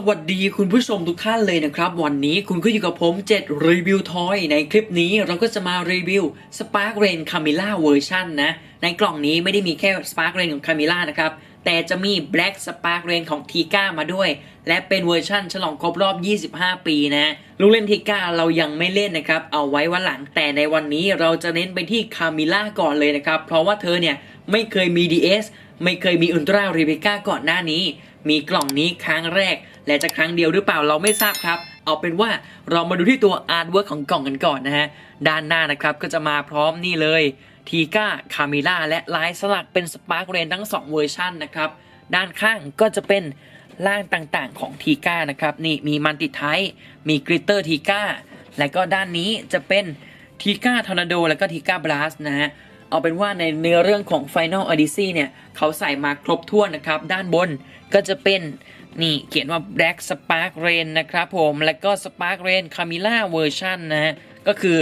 สวัสดีคุณผู้ชมทุกท่านเลยนะครับ วันนี้คุณก็อยู่กับผม 7 รีวิวทอย ในคลิปนี้เราก็จะมารีวิว Spark Rain Camilla เวอร์ชันนะ ในกล่องนี้ไม่ได้มีแค่ Spark Rain ของ Camilla นะครับ แต่จะมี Black Spark Rain ของ t ีก้ามาด้วย และเป็นเวอร์ชันฉลองครบรอบ 25 ปีนะ ลูกเล่น t ีก้าเรายังไม่เล่นนะครับ เอาไว้วันหลัง แต่ในวันนี้เราจะเน้นไปที่ Camilla ก่อนเลยนะครับ เพราะว่าเธอเนี่ยไม่เคยมี DS ไม่เคยมีอุลตร้ารีเบก้าก่อนหน้านี้ มีกล่องนี้ครั้งแรก และจะครั้งเดียวหรือเปล่าเราไม่ทราบครับ เอาเป็นว่าเรามาดูที่ตัวอาร์ตเวิร์กของกล่องกันก่อนนะฮะ ด้านหน้านะครับก็จะมาพร้อมนี่เลยทีก้าคาเมล่าและลายสลักเป็นสปาร์กเรนทั้ง 2 เวอร์ชันนะครับ ด้านข้างก็จะเป็นร่างต่างๆของทีก้านะครับ นี่มีมันติไทมีกริตเตอร์ทีก้าและก็ด้านนี้จะเป็นทีก้าทอร์นาโดและก็ทีก้าบลัสนะฮะเอาเป็นว่าในเนื้อเรื่องของ Final Odyssey เนี่ย เขาใส่มาครบถ้วนนะครับ ด้านบนก็จะเป็น นี่เขียนว่า Black Spark Rain นะครับผมแล้วก็ Spark Rain Camilla Version นะฮะก็คือ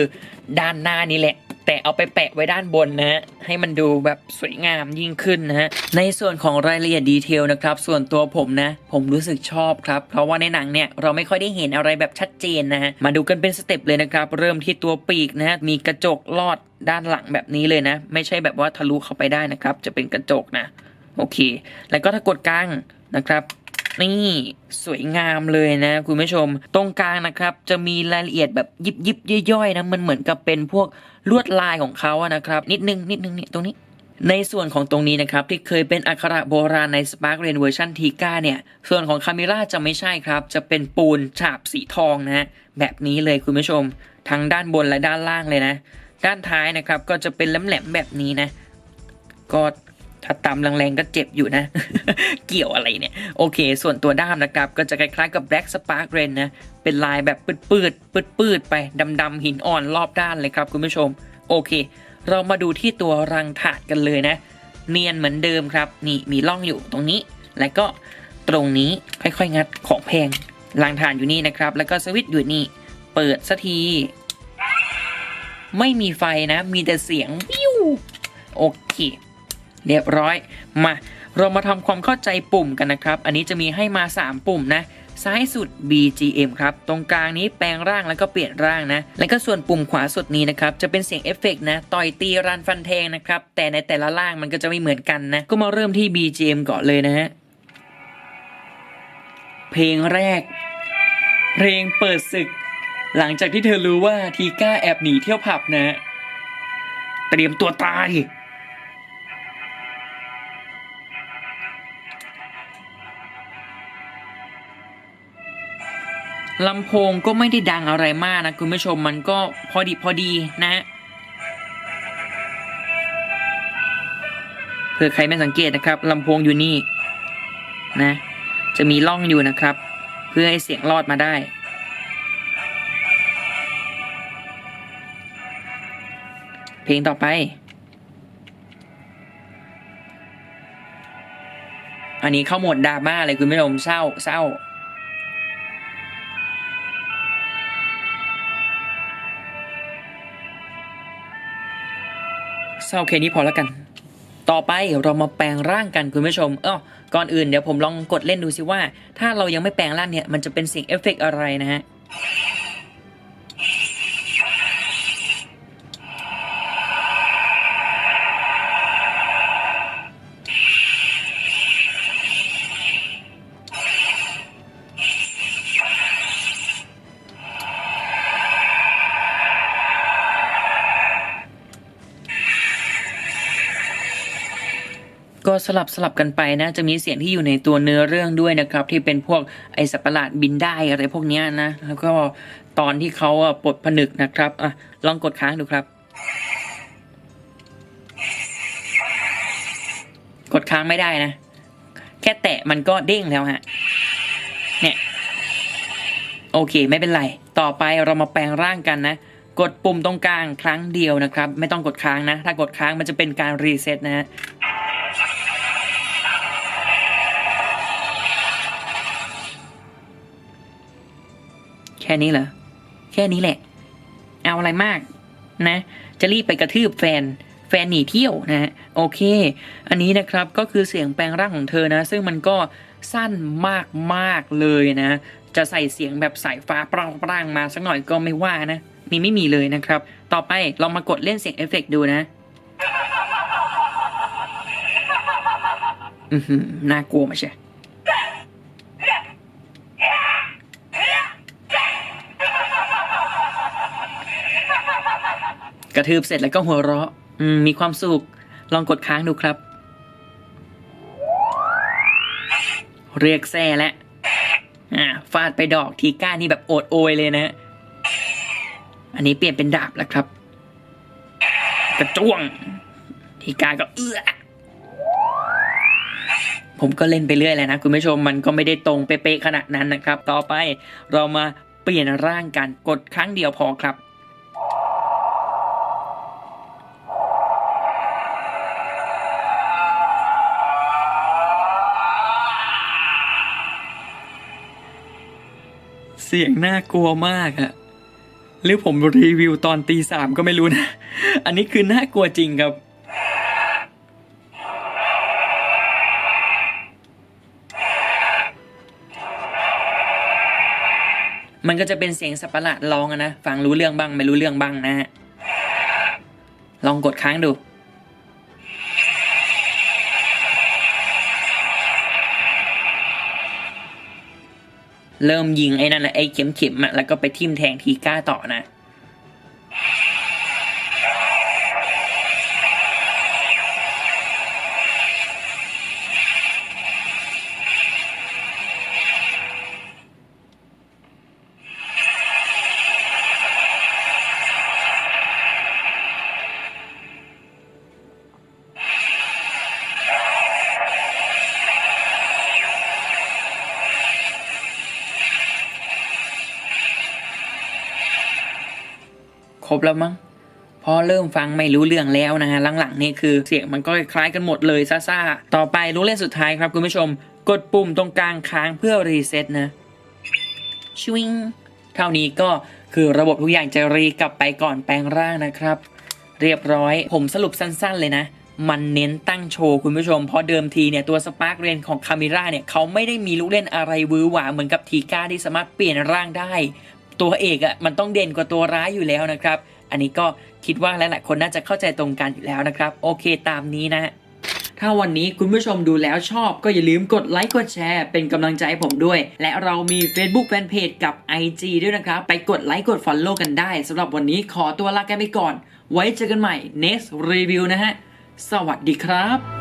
ด้านหน้านี่แหละ แต่เอาไปแปะไว้ด้านบนนะฮะให้มันดูแบบสวยงามยิ่งขึ้นนะฮะในส่วนของรายละเอียดดีเทลนะครับ ส่วนตัวผมนะ ผมรู้สึกชอบครับ เพราะว่าในหนังเนี่ยเราไม่ค่อยได้เห็นอะไรแบบชัดเจนนะฮะมาดูกันเป็นสเต็ปเลยนะครับ เริ่มที่ตัวปีกนะฮะมีกระจกลอดด้านหลังแบบนี้เลยนะ ไม่ใช่แบบว่าทะลุเข้าไปได้นะครับ จะเป็นกระจกนะโอเค แล้วก็ถ้ากดกลางนะครับ นี่สวยงามเลยนะ คุณผู้ชม ตรงกลางนะครับ จะมีรายละเอียดแบบยิบยิบย่อยๆนะมันเหมือนกับเป็นพวกลวดลายของเขาอะนะครับ นิดนึงนิดนึงนี่ตรงนี้ ในส่วนของตรงนี้นะครับ ที่เคยเป็นอักขระโบราณใน Spark Rain เวอร์ชันทีก้าเนี่ย ส่วนของคามิล่าจะไม่ใช่ครับ จะเป็นปูนฉาบสีทองนะฮะแบบนี้เลยคุณผู้ชม ทั้งด้านบนและด้านล่างเลยนะ ด้านท้ายนะครับก็จะเป็นแหลมๆแบบนี้นะก็ ถ้าตำแรงๆก็เจ็บอยู่นะ เกี่ยวอะไรเนี่ย โอเค ส่วนตัวด้ามนะครับ ก็จะคล้ายๆกับ Black Spark Rain นะ เป็นลายแบบปืดๆปืดๆไปดำๆหินอ่อนรอบด้านเลยครับคุณผู้ชม โอเค เรามาดูที่ตัวรังถาดกันเลยนะ เนียนเหมือนเดิมครับ นี่มีร่องอยู่ตรงนี้ แล้วก็ตรงนี้ค่อยๆงัดของแพงรังถาดอยู่นี่นะครับ แล้วก็สวิตช์อยู่นี่ เปิดสักที ไม่มีไฟนะ มีแต่เสียงวิวโอเค เรียบร้อย มาเรามาทำความเข้าใจปุ่มกันนะครับ อันนี้จะมีให้มา 3 ปุ่มนะ ซ้ายสุด BGM ครับ ตรงกลางนี้แปลงร่างแล้วก็เปลี่ยนร่างนะ แล้วก็ส่วนปุ่มขวาสุดนี้นะครับ จะเป็นเสียงเอฟเฟกต์นะ ต่อยตีรันฟันแทงนะครับ แต่ในแต่ละร่างมันก็จะไม่เหมือนกันนะ ก็มาเริ่มที่ BGM ก่อนเลยนะฮะ เพลงแรก เพลงเปิดศึก หลังจากที่เธอรู้ว่าทีก้าแอบหนีเที่ยวผับนะ เตรียมตัวตาย ลำโพงก็ไม่ได้ดังอะไรมากนะคุณผู้ชมมันก็พอดีพอดีนะฮะเผื่อใครไม่สังเกตนะครับลำโพงอยู่นี่นะจะมีร่องอยู่นะครับ เพื่อให้เสียงรอดมาได้ เพลงต่อไป อันนี้เข้าหมดดราม่าเลยคุณผู้ชมเศร้าเศร้า เศร้าแค่นี้พอแล้วกัน ต่อไปเรามาแปลงร่างกันคุณผู้ชมเออก่อนอื่นเดี๋ยวผมลองกดเล่นดูซิว่า ถ้าเรายังไม่แปลงร่างเนี่ยมันจะเป็นเสียงเอฟเฟกต์อะไรนะฮะ สลับสลับกันไปนะ จะมีเสียงที่อยู่ในตัวเนื้อเรื่องด้วยนะครับ ที่เป็นพวกไอสัตว์ประหลาดบินได้อะไรพวกนี้นะ แล้วก็ตอนที่เขาปลดผนึกนะครับอะลองกดค้างดูครับ กดค้างไม่ได้นะ แค่แตะมันก็เด้งแล้วฮะเนี่ยโอเค ไม่เป็นไร ต่อไปเรามาแปลงร่างกันนะ กดปุ่มตรงกลางครั้งเดียวนะครับ ไม่ต้องกดค้างนะ ถ้ากดค้างมันจะเป็นการรีเซ็ตนะฮะ ค่นี้เหรอ แค่นี้แหละ เอาอะไรมากนะ จะรีบไปกระทืบแฟน แฟนหนีเที่ยวนะฮะ โอเค อันนี้นะครับก็คือเสียงแปลงร่างของเธอนะ ซึ่งมันก็สั้นมากๆเลยนะ จะใส่เสียงแบบสายฟ้าปร่างๆมาสักหน่อยก็ไม่ว่านะนี่ไม่มีเลยนะครับ ต่อไปลองมากดเล่นเสียงเอฟเฟกต์ดูนะอือหน่ากลัวมาใช่ กระทืบเสร็จแล้วก็หัวเราะมมีความสุข ลองกดค้างดูครับ เรียกแซ่แล้วฟาดไปดอกทีก้านี่แบบโอดโอยเลยนะ อันนี้เปลี่ยนเป็นดาบแล้วครับกระจ้วง ทีก้าก็เอื้อผมก็เล่นไปเรื่อยแหละนะคุณผู้ชมมันก็ไม่ได้ตรงเป๊ะๆขนาดนั้นนะครับ ต่อไปเรามาเปลี่ยนร่างกันกดครั้งเดียวพอครับ สียงน่ากลัวมากอะหรือผมรีวิวตอนตีสามก็ไม่รู้นะ อันนี้คือน่ากลัวจริงครับ มันก็จะเป็นเสียงสับประหลาดร้องอะนะ ฟังรู้เรื่องบ้างไม่รู้เรื่องบ้างนะฮะ ลองกดค้างดู เริ่มยิงไอ้นั่นแหละไอ้เข็มเข็มอะแล้วก็ไปทิ่มแทงทีก้าต่อนะ ครบแล้วมั้งพอเริ่มฟังไม่รู้เรื่องแล้วนะฮะหลังๆนี่คือเสียงมันก็คล้ายกันหมดเลยซ่าๆต่อไปรู้เล่นสุดท้ายครับคุณผู้ชม กดปุ่มตรงกลางค้างเพื่อรีเซ็ตนะชวิงเท่านี้ก็คือระบบทุกอย่างจะรีกลับไปก่อนแปลงร่างนะครับ เรียบร้อยผมสรุปสั้นๆเลยนะมันเน้นตั้งโชว์คุณผู้ชม เพราะเดิมทีเนี่ย ตัวสปาร์กเรนของคามิร่าเนี่ย เขาไม่ได้มีลูกเล่นอะไรวือหวาเหมือนกับทีก้าที่สามารถเปลี่ยนร่างได้ ตัวเอกอะ่ะมันต้องเด่นกว่าตัวร้ายอยู่แล้วนะครับ อันนี้ก็คิดว่าหลายๆคนน่าจะเข้าใจตรงกันอยู่แล้วนะครับ โอเคตามนี้นะถ้าวันนี้คุณผู้ชมดูแล้วชอบก็อย่าลืมกดไลค์กดแชร์เป็นกำลังใจให้ผมด้วย และเรามี Facebook Fanpage กับ IG ด้วยนะครับ ไปกดไลค์กด Follow กันได้สำหรับวันนี้ขอตัวลากันไปก่อน ไว้เจอกันใหม่ next review นะฮะ สวัสดีครับ